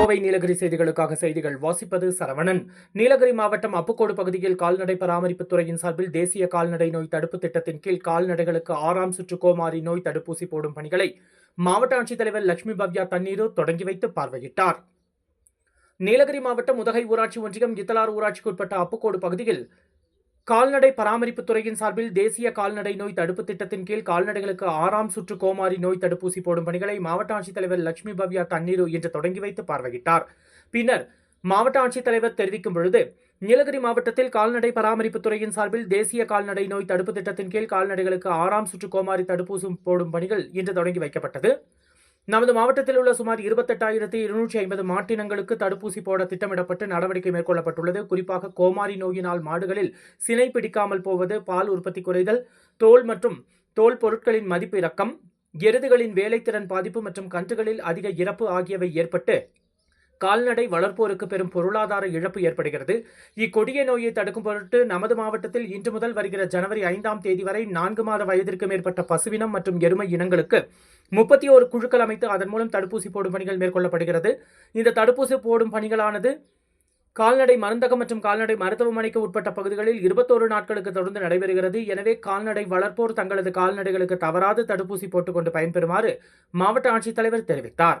கோவை நீலகிரி செய்திகளுக்காக செய்திகள் வாசிப்பது சரவணன். நீலகிரி மாவட்டம் அப்புக்கோடு பகுதியில் கால்நடை பராமரிப்புத் துறையின் சார்பில் தேசிய கால்நடை நோய் தடுப்பு திட்டத்தின் கீழ் கால்நடைகளுக்கு ஆறாம் சுற்று கோமாரி நோய் தடுப்பூசி போடும் பணிகளை மாவட்ட ஆட்சித்தலைவர் லட்சுமி பவ்யா தண்ணீரு தொடங்கி வைத்து பார்வையிட்டார். நீலகிரி மாவட்டம் உதகை ஊராட்சி ஒன்றியம் இத்தலார் ஊராட்சிக்குட்பட்ட அப்புக்கோடு பகுதியில் கால்நடை பராமரிப்பு துறையின் சார்பில் தேசிய கால்நடை நோய் தடுப்பு திட்டத்தின் கீழ் கால்நடைகளுக்கு ஆறாம் சுற்று கோமாரி நோய் தடுப்பூசி போடும் பணிகளை மாவட்ட ஆட்சித்தலைவர் லட்சுமி பவ்யா தண்ணீர் இன்று தொடங்கி வைத்து பார்வையிட்டார். பின்னர் மாவட்ட ஆட்சித்தலைவர் தெரிவிக்கும் பொழுது நீலகிரி மாவட்டத்தில் கால்நடை பராமரிப்பு துறையின் சார்பில் தேசிய கால்நடை நோய் தடுப்பு திட்டத்தின் கீழ் கால்நடைகளுக்கு ஆறாம் சுற்று கோமாரி தடுப்பூசி போடும் பணிகள் இன்று தொடங்கி வைக்கப்பட்டது. நமது மாவட்டத்தில் உள்ள சுமார் இருபத்தெட்டாயிரத்தி இருநூற்றி ஐம்பது மாட்டினங்களுக்கு தடுப்பூசி போட திட்டமிடப்பட்டு நடவடிக்கை மேற்கொள்ளப்பட்டுள்ளது. குறிப்பாக கோமாரி நோயினால் மாடுகளில் சினை பிடிக்காமல் போவது பால் உற்பத்தி குறைதல் தோல் மற்றும் தோல் பொருட்களின் மதிப்பு இறக்கம் எருதுகளின் வேலைத்திறன் பாதிப்பு மற்றும் கன்றுகளில் அதிக இறப்பு ஆகியவை ஏற்பட்டு கால்நடை வளர்ப்போருக்கு பெரும் பொருளாதார இழப்பு ஏற்படுகிறது. இக்கொடிய நோயை தடுக்கும் பொருட்டு நமது மாவட்டத்தில் இன்று முதல் வருகிற ஜனவரி ஐந்தாம் தேதி வரை நான்கு மாத வயதிற்கு மேற்பட்ட பசுவினம் மற்றும் எருமை இனங்களுக்கு முப்பத்தி ஓரு குழுக்கள் அமைத்து அதன் மூலம் தடுப்பூசி போடும் பணிகள் மேற்கொள்ளப்படுகிறது. இந்த தடுப்பூசி போடும் பணிகளானது கால்நடை மருந்தகம் மற்றும் கால்நடை மருத்துவமனைக்கு உட்பட்ட பகுதிகளில் இருபத்தோரு நாட்களுக்கு தொடர்ந்து நடைபெறுகிறது. எனவே கால்நடை வளர்ப்போர் தங்களது கால்நடைகளுக்கு தவறாது தடுப்பூசி போட்டுக்கொண்டு பயன்பெறுமாறு மாவட்ட ஆட்சித்தலைவர் தெரிவித்தார்.